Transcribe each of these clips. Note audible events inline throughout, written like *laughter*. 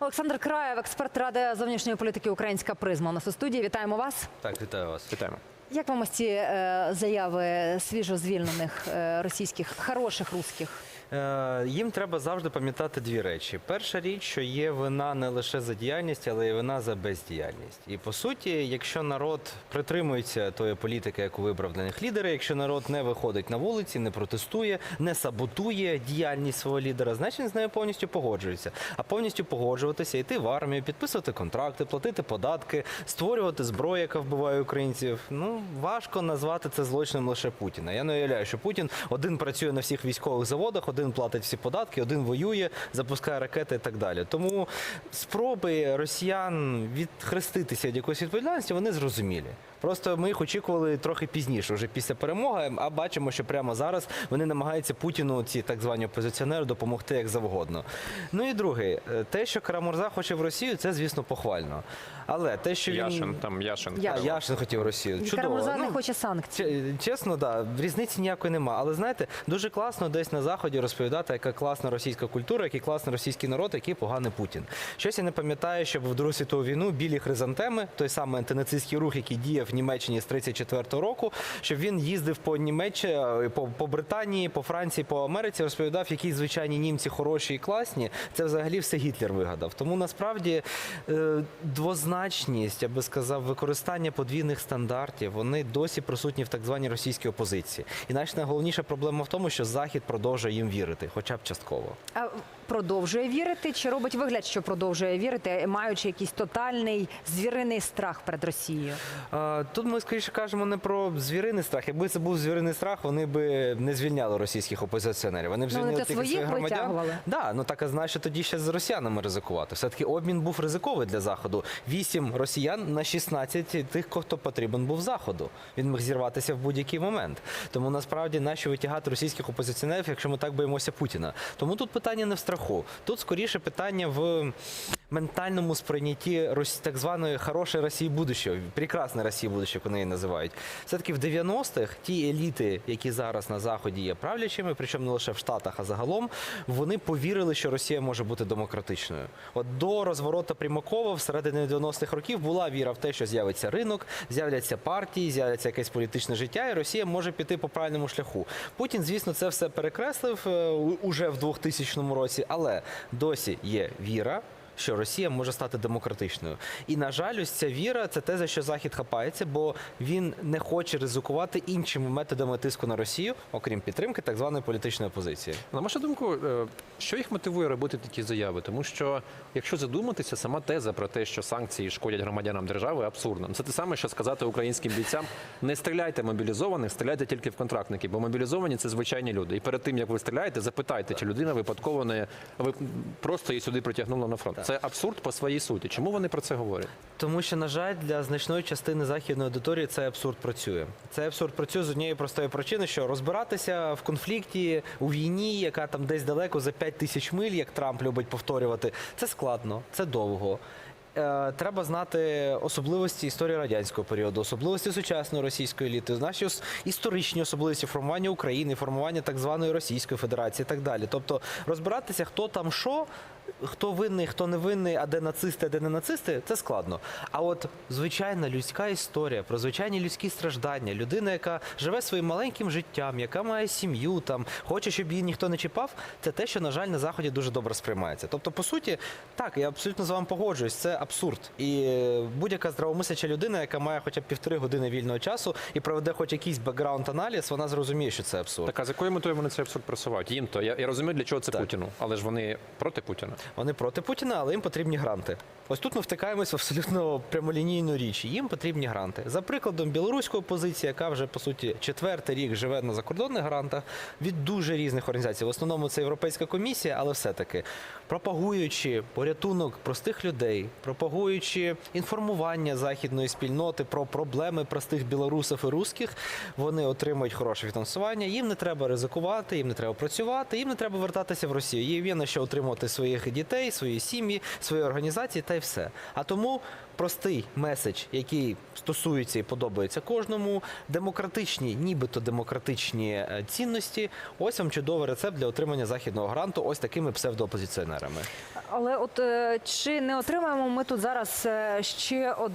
Олександр Краєв, експерт ради зовнішньої політики Українська призма. У нас у студії. Вітаємо вас. Так, вітаю вас. Вітаємо. Як вам ось ці е, заяви свіжо звільнених е, російських хороших русських? Е, їм треба завжди пам'ятати дві речі. Перша річ, що є вина не лише за діяльність, але й вина за бездіяльність. І по суті, якщо народ притримується тої політики, яку вибрав для них лідери, якщо народ не виходить на вулиці, не протестує, не саботує діяльність свого лідера, значить з нею повністю погоджується. А повністю погоджуватися, йти в армію, підписувати контракти, платити податки, створювати зброю, яка вбиває українців. Ну важко назвати це злочином лише Путіна. Я не уявляю, що Путін один працює на всіх військових заводах, один платить всі податки, один воює, запускає ракети і так далі. Тому спроби росіян відхреститися від якоїсь відповідальності вони зрозумілі. Просто ми їх очікували трохи пізніше, вже після перемоги. А бачимо, що прямо зараз вони намагаються Путіну, ці так звані опозиціонери, допомогти як завгодно. Ну і друге, е, те, що Карамурза хоче в Росію, це звісно похвально. Але те, що він Яшин, там Яшин. Я- Яшин хотів в Росію. Чудово. Карамурза не Ну, хоче санкцій. Чесно, да, різниці ніякої нема. Але знаєте, дуже класно десь на заході розповідати, яка класна російська культура, який класний російський народ, який поганий Путін. Щось я не пам'ятаю, щоб в Другу світову війну білі хризантеми, той самий антинацистський рух, який діяв в Німеччині з 34-го року, щоб він їздив по Німеччині, по, по Британії, по Франції, по Америці, розповідав, які звичайні німці хороші і класні. Це взагалі все Гітлер вигадав. Тому насправді е, двозначність, я би сказав, використання подвійних стандартів, вони досі присутні в так званій російській опозиції. І навіть найголовніша проблема в тому, що Захід продовжує їм вірити, хоча б частково. А продовжує вірити чи робить вигляд, що продовжує вірити, маючи якийсь тотальний звіриний страх перед Росією? Тут ми скоріше кажемо не про звіриний страх. Якби це був звіриний страх, вони би не звільняли російських опозиціонерів. Вони б Ну, звільнили тільки своїх громадян. Да, ну так а знаєш, що тоді ще з росіянами ризикувати. Все таки обмін був ризиковий для заходу. Вісім росіян на 16 тих, хто потрібен був заходу. Він міг зірватися в будь-який момент. Тому насправді нащо витягати російських опозиціонерів, якщо ми так боїмося Путіна. Тому тут питання не в страху. Тут скоріше питання в ментальному сприйнятті так званої хорошої Росії будущого, прекрасної Росії будущого, як вони її називають. Все-таки в 90-х ті еліти, які зараз на заході є правлячими, причому не лише в Штатах, а загалом, вони повірили, що Росія може бути демократичною. От до розворота Примакова всередині 90-х років була віра в те, що з'явиться ринок, з'являться партії, з'являться якесь політичне життя, і Росія може піти по правильному шляху. Путін, звісно, це все перекреслив е, уже в 2000 році, але досі є віра. Що Росія може стати демократичною, і на жаль, ось ця віра це те, за що Захід хапається, бо він не хоче ризикувати іншими методами тиску на Росію, окрім підтримки так званої політичної опозиції. На вашу думку, е, що їх мотивує робити такі заяви? Тому що, якщо задуматися, сама теза про те, що санкції шкодять громадянам держави, абсурдна. Це те саме, що сказати українським бійцям: не стріляйте мобілізованих, стріляйте тільки в контрактників, бо мобілізовані це звичайні люди. І перед тим як ви стріляєте, запитайте, чи людина випадково не ви просто її сюди притягнули на фронт. Це абсурд по своїй суті. Чому вони про це говорять? Тому що, на жаль, для значної частини західної аудиторії цей абсурд працює. Цей абсурд працює з однієї простої причини, що розбиратися в конфлікті у війні, яка там десь далеко за 5 тисяч миль, як Трамп любить повторювати, це складно, це довго. Е, Треба знати особливості історії радянського періоду, особливості сучасної російської еліти, наші історичні особливості формування України, формування так званої Російської Федерації і так далі. Тобто розбиратися, хто там що, хто винний, хто не винний, а де нацисти, а де не нацисти, це складно. А от звичайна людська історія про звичайні людські страждання, людина, яка живе своїм маленьким життям, яка має сім'ю, там хоче, щоб її ніхто не чіпав, це те, що на жаль на заході дуже добре сприймається. Тобто, по суті, так я абсолютно з вами погоджуюсь. Це абсурд. І будь-яка здравомисляча людина, яка має хоча б півтори години вільного часу і проведе хоч якийсь бекграунд-аналіз, вона зрозуміє, що це абсурд. Так а з якою метою вони цей абсурд просувають? Їм то я, я розумію, для чого це Так. Путіну, але ж вони проти Путіна. Вони проти Путіна, але їм потрібні гранти. Ось тут ми втикаємось в абсолютно прямолінійну річ. Їм потрібні гранти. За прикладом білоруської опозиції, яка вже по суті четвертий рік живе на закордонних грантах від дуже різних організацій. В основному це Європейська комісія, але все-таки пропагуючи порятунок простих людей, пропагуючи інформування західної спільноти про проблеми простих білорусів і русських, вони отримують хороше фінансування. Їм не треба ризикувати, їм не треба працювати, їм не треба вертатися в Росію. Їм є на що отримувати своїх своїх дітей, свої сім'ї, свої організації та й все. А тому простий меседж, який стосується і подобається кожному, демократичні, нібито демократичні е, цінності. Ось вам чудовий рецепт для отримання західного гранту, ось такими псевдоопозиціонерами. Але от е, чи не отримаємо ми тут зараз е, ще од,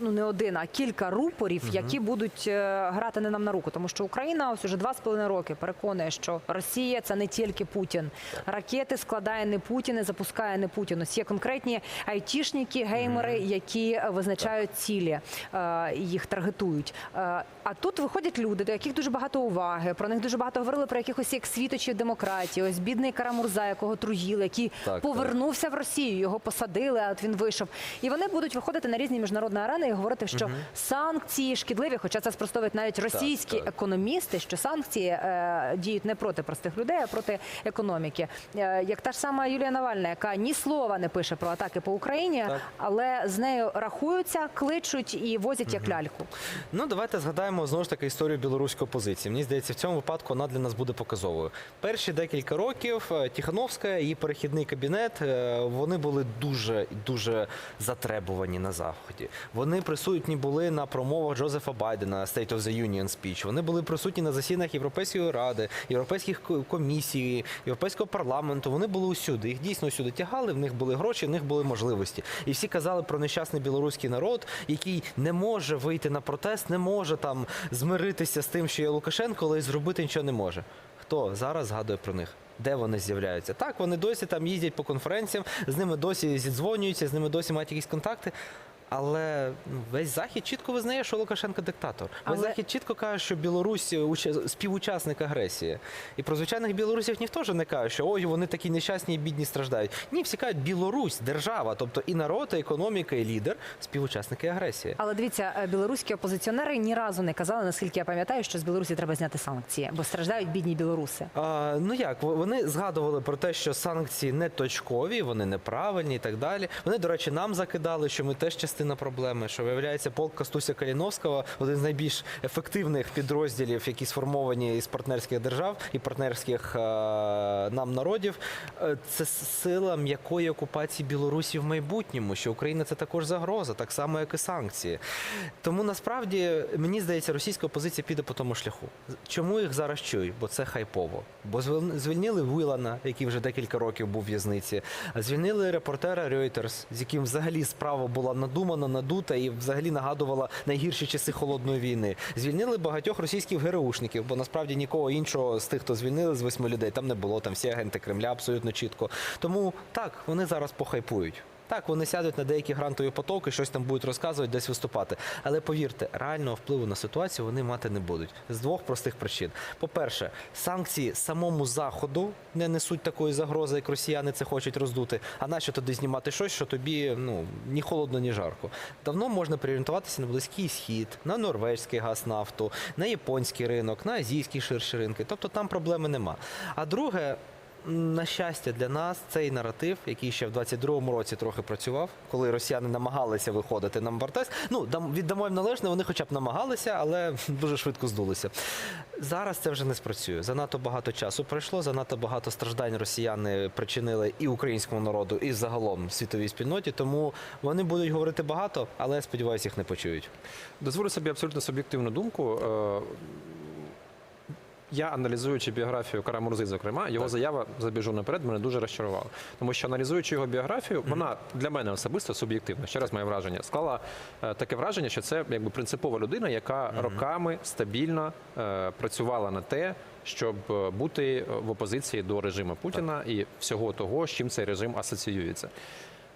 ну не один, а кілька рупорів, які будуть грати не нам на руку? Тому що Україна ось уже два з половиною роки переконує, що Росія це не тільки Путін. Ракети складає не Путін і запускає не Путін. Ось є конкретні айтішники, геймери, які визначають цілі, е, їх таргетують. Е, А тут виходять люди, до яких дуже багато уваги. Про них дуже багато говорили про якихось як світочів демократії. Ось бідний Карамурза, якого труїли, який так. повернувся в Росію. Його посадили, а от він вийшов. І вони будуть виходити на різні міжнародні арени і говорити, що санкції шкідливі, хоча це спростовують навіть російські так. економісти, що санкції е, діють не проти простих людей, а проти економіки. Е, як та ж сама Юлія Навальна, яка ні слова не пише про атаки по Україні, Так. але з нею рахуються, кличуть і возять як ляльку. Ну, давайте згадаємо знову ж таки історію білоруської опозиції. Мені здається, в цьому випадку вона для нас буде показовою. Перші декілька років е, Тихановська, її перехідний кабінет, е, вони були дуже дуже затребувані на заході. Вони присутні були на промовах Джозефа Байдена State of the Union Speech. Вони були присутні на засіданнях Європейської ради, європейських ко- комісій, європейського парламенту. Вони були усюди. Їх дійсно усюди тягали. В них були гроші, в них були можливості. І всі казали про нещасний білоруський народ, який не може вийти на протест, не може там змиритися з тим, що є Лукашенко, але й зробити нічого не може. Хто зараз згадує про них? Де вони з'являються? Так, вони досі там їздять по конференціям, з ними досі зідзвонюються, з ними досі мають якісь контакти. Але ну, весь захід чітко визнає, що Лукашенко диктатор. Весь Але- захід чітко каже, що Білорусь уча- співучасник агресії. І про звичайних білорусів ніхто ж не каже, що ой, вони такі нещасні і бідні страждають. Ні, всі кажуть, Білорусь, держава, тобто і народ, і економіка, і лідер співучасники агресії. Але дивіться, е, білоруські опозиціонери ні разу не казали, наскільки я пам'ятаю, що з Білорусі треба зняти санкції, бо страждають бідні білоруси. А, ну як вони згадували про те, що санкції не точкові, вони неправильні і так далі. Вони, до речі, нам закидали, що ми теж частина проблеми. Що виявляється, полк Кастуся Каліновського один з найбільш ефективних підрозділів, які сформовані із партнерських держав і партнерських е, нам народів. Е, Це сила м'якої окупації Білорусі в майбутньому. Що Україна це також загроза, так само як і санкції. Тому насправді мені здається, російська опозиція піде по тому шляху. Чому їх зараз чують? Бо це хайпово. Бо звільнили Вуйлана, який вже декілька років був в в'язниці. Звільнили репортера Reuters, з яким взагалі справа була надумана, надута і взагалі нагадувала найгірші часи холодної війни. Звільнили багатьох російських ГРУшників, бо насправді нікого іншого з тих, хто звільнили з восьми людей, там не було. Там всі агенти Кремля абсолютно чітко. Тому так вони зараз похайпують. Так, вони сядуть на деякі грантові потоки, щось там будуть розказувати, десь виступати. Але повірте, реального впливу на ситуацію вони мати не будуть з двох простих причин. По-перше, санкції самому заходу не несуть такої загрози, як росіяни це хочуть роздути. А нащо тоді знімати щось, що тобі ну ні холодно, ні жарко. Давно можна переорієнтуватися на близький схід, на норвезький газ нафту, на японський ринок, на азійські ширші ринки. Тобто там проблеми нема. А друге. На щастя для нас цей наратив, який ще в 22-му році трохи працював, коли росіяни намагалися виходити на протест. Ну дам віддамо їм належне, вони хоча б намагалися, але *laughs* дуже швидко здулися. Зараз це вже не спрацює. Занадто багато часу пройшло, занадто багато страждань росіяни причинили і українському народу, і загалом світовій спільноті. Тому вони будуть говорити багато, але сподіваюся, їх не почують. Дозволю собі абсолютно суб'єктивну думку. Я аналізуючи біографію Карамурзи, зокрема, його заява забіжу наперед, мене дуже розчарувала. Тому що аналізуючи його біографію, вона для мене особисто суб'єктивна. Ще раз моє враження склала е, таке враження, що це якби принципова людина, яка роками стабільно е, працювала на те, щоб е, бути в опозиції до режиму Путіна і всього того, з чим цей режим асоціюється.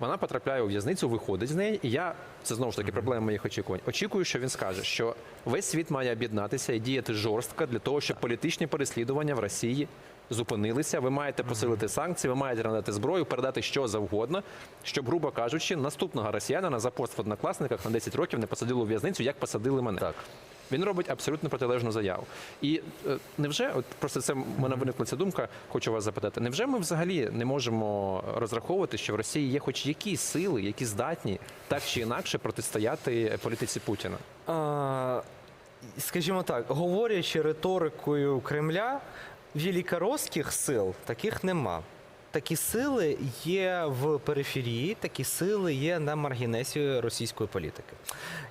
Вона потрапляє у в'язницю, виходить з неї, і я це знову ж таки проблема моїх очікувань. Очікую, що він скаже, що весь світ має об'єднатися і діяти жорстко для того, щоб політичні переслідування в Росії зупинилися. Ви маєте посилити санкції, ви маєте надати зброю, передати що завгодно, щоб, грубо кажучи, наступного росіянина за пост в однокласниках на 10 років не посадили у в'язницю, як посадили мене. Так. Він робить абсолютно протилежну заяву. І е, невже, от просто це в мене виникла ця думка, хочу вас запитати, невже ми взагалі не можемо розраховувати, що в Росії є хоч якісь сили, які здатні так чи інакше протистояти політиці Путіна? А, скажімо так, говорячи риторикою Кремля, великоросських сил таких нема. Такі сили є в периферії, такі сили є на маргінесі російської політики.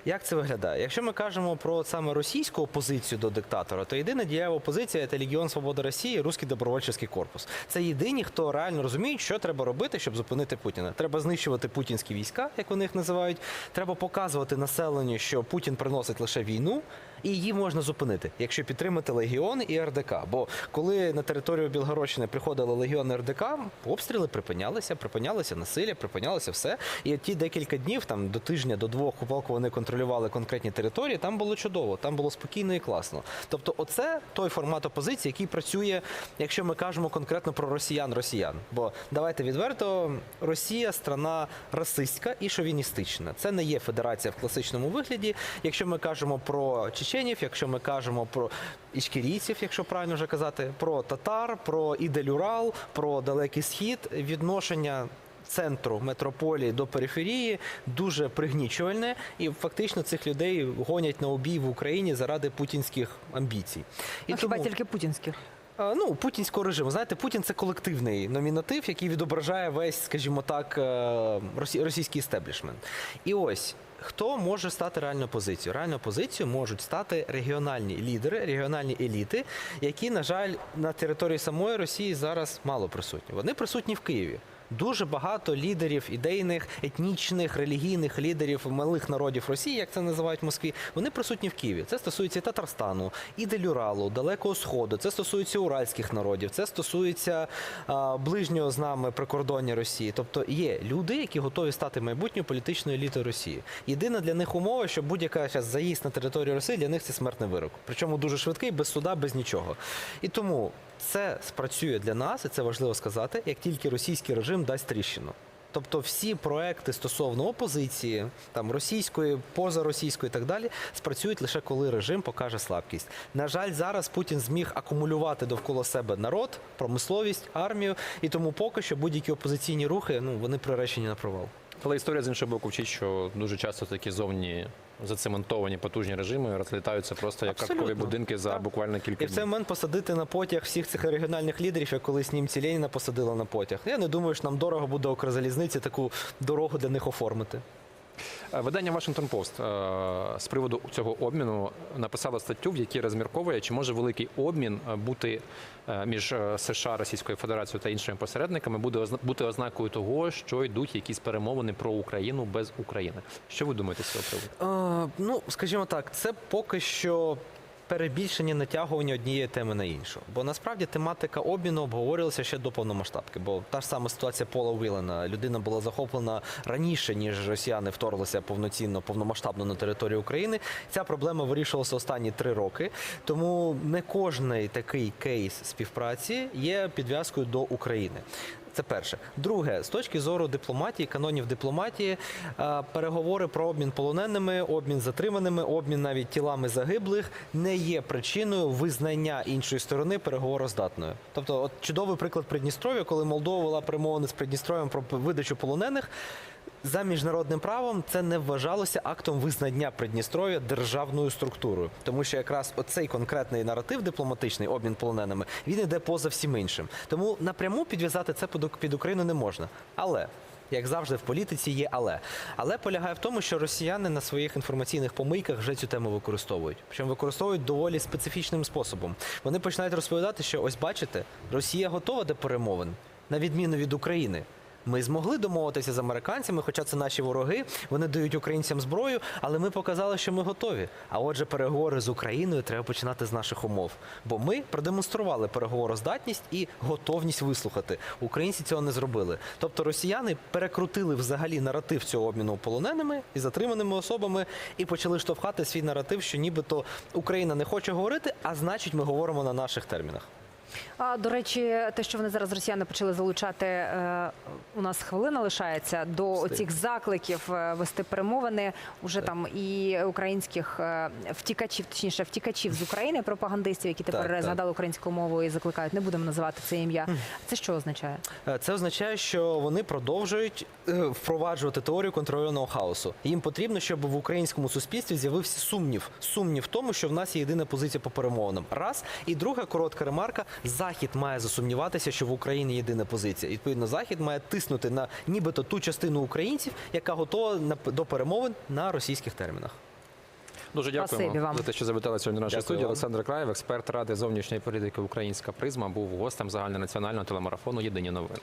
Як це виглядає? Якщо ми кажемо про саме російську опозицію до диктатора, то єдина дієва опозиція це Легіон Свободи Росії, Руський добровольчий корпус. Це єдині, хто реально розуміють, що треба робити, щоб зупинити Путіна. Треба знищувати путінські війська, як вони їх називають. Треба показувати населенню, що Путін приносить лише війну. І її можна зупинити, якщо підтримати легіон і РДК. Бо коли на територію Білгородщини приходили легіон РДК, обстріли припинялися, припинялося насилля, припинялося все. І ті декілька днів, там до тижня, до двох, поки вони контролювали конкретні території, там було чудово, там було спокійно і класно. Тобто, оце той формат опозиції, який працює, якщо ми кажемо конкретно про росіян, росіян. Бо давайте відверто, Росія страна расистська і шовіністична. Це не є федерація в класичному вигляді. Якщо ми кажемо про чеченів, якщо ми кажемо про ічкірійців, якщо правильно вже казати, про татар, про Ідель-Урал, про далекий схід, відношення. Центру метрополії до периферії дуже пригнічувальне, і фактично цих людей гонять на обій в Україні заради путінських амбіцій. І Ну, хіба тільки путінських. Ну, путінського режиму. Знаєте, Путін це колективний номінатив, який відображає весь, скажімо так, е, російський істеблішмент. І ось. Хто може стати реальною позицією? Реальною опозицією можуть стати регіональні лідери, регіональні еліти, які, на жаль, на території самої Росії зараз мало присутні. Вони присутні в Києві. Дуже багато лідерів ідейних, етнічних, релігійних лідерів малих народів Росії, як це називають в Москві, вони присутні в Києві. Це стосується Татарстану, і Делюралу, Далекого Сходу, це стосується уральських народів, це стосується а, ближнього з нами прикордоння Росії. Тобто є люди, які готові стати майбутньою політичною елітою Росії. Єдина для них умова, що будь-яка заїзд на територію Росії для них це смертний вирок. Причому дуже швидкий, без суда, без нічого. І тому це спрацює для нас, і це важливо сказати, як тільки російський режим дасть тріщину. Тобто всі проекти стосовно опозиції, там російської, позаросійської і так далі, спрацюють лише коли режим покаже слабкість. На жаль, зараз Путін зміг акумулювати довкола себе народ, промисловість, армію, і тому поки що будь-які опозиційні рухи ну вони приречені на провал. Але історія з іншого боку вчить, що дуже часто такі зовні зацементовані потужні режими розлітаються просто як Абсолютно. карткові будинки за Так. буквально кілька І в цей момент посадити на потяг всіх цих регіональних лідерів, як колись німці Леніна посадили на потяг. Я не думаю, що нам дорого буде Укрзалізниці таку дорогу для них оформити. Е, Видання Washington Post е, з приводу цього обміну написало статтю, в якій розмірковує, чи може великий обмін е, бути між США, Російською Федерацією та іншими посередниками, буде бути ознакою того, що йдуть якісь перемовини про Україну без України. Що ви думаєте з цього приводу? Е, ну, скажімо так, це поки що. Перебільшення натягування однієї теми на іншу, бо насправді тематика обміну обговорювалася ще до повномасштабки. Бо та ж сама ситуація Пола Вілена. Людина була захоплена раніше, ніж росіяни вторглися повноцінно, повномасштабно на територію України. Ця проблема вирішувалася останні три роки. Тому не кожний такий кейс співпраці є підв'язкою до України. Це перше. Друге, з точки зору дипломатії, канонів дипломатії, е, переговори про обмін полоненими, обмін затриманими, обмін навіть тілами загиблих не є причиною визнання іншої сторони переговороздатною. Тобто, от чудовий приклад Придністров'я, коли Молдова вела перемовини з Придністров'ям про видачу полонених. За міжнародним правом це не вважалося актом визнання Придністров'я державною структурою, тому що якраз оцей конкретний наратив дипломатичний обмін полоненими він іде поза всім іншим. Тому напряму підв'язати це під, Україну не можна. Але як завжди в політиці є але. Але полягає в тому, що росіяни на своїх інформаційних помийках вже цю тему використовують. Причому використовують доволі специфічним способом. Вони починають розповідати, що ось бачите, Росія готова до перемовин, на відміну від України. Ми змогли домовитися з американцями, хоча це наші вороги. Вони дають українцям зброю, але ми показали, що ми готові. А отже, переговори з Україною треба починати з наших умов. Бо ми продемонстрували переговороздатність і готовність вислухати. Українці цього не зробили. Тобто росіяни перекрутили взагалі наратив цього обміну полоненими і затриманими особами і почали штовхати свій наратив, що нібито Україна не хоче говорити, а значить, ми говоримо на наших термінах. А до речі, те, що вони зараз росіяни почали залучати, е, у нас хвилина лишається до Встиг. цих закликів е, вести перемовини уже там і українських е, втікачів, точніше втікачів з України, пропагандистів, які тепер Так, так. згадали українську мову і закликають. Не будемо називати це ім'я. Це що означає? Е, Це означає, що вони продовжують е, впроваджувати теорію контрольованого хаосу. Їм потрібно, щоб в українському суспільстві з'явився сумнів. Сумнів в тому, що в нас є єдина позиція по перемовинам. Раз і друга коротка ремарка. Захід має засумніватися, що в Україні єдина позиція. Відповідно, Захід має тиснути на нібито ту частину українців, яка готова до перемовин на російських термінах. Дуже дякуємо вам. за те, що завітали сьогодні до нашої Дякую Олександр Краєв, експерт ради зовнішньої політики Українська призма, був гостем загальнонаціонального телемарафону Єдині новини.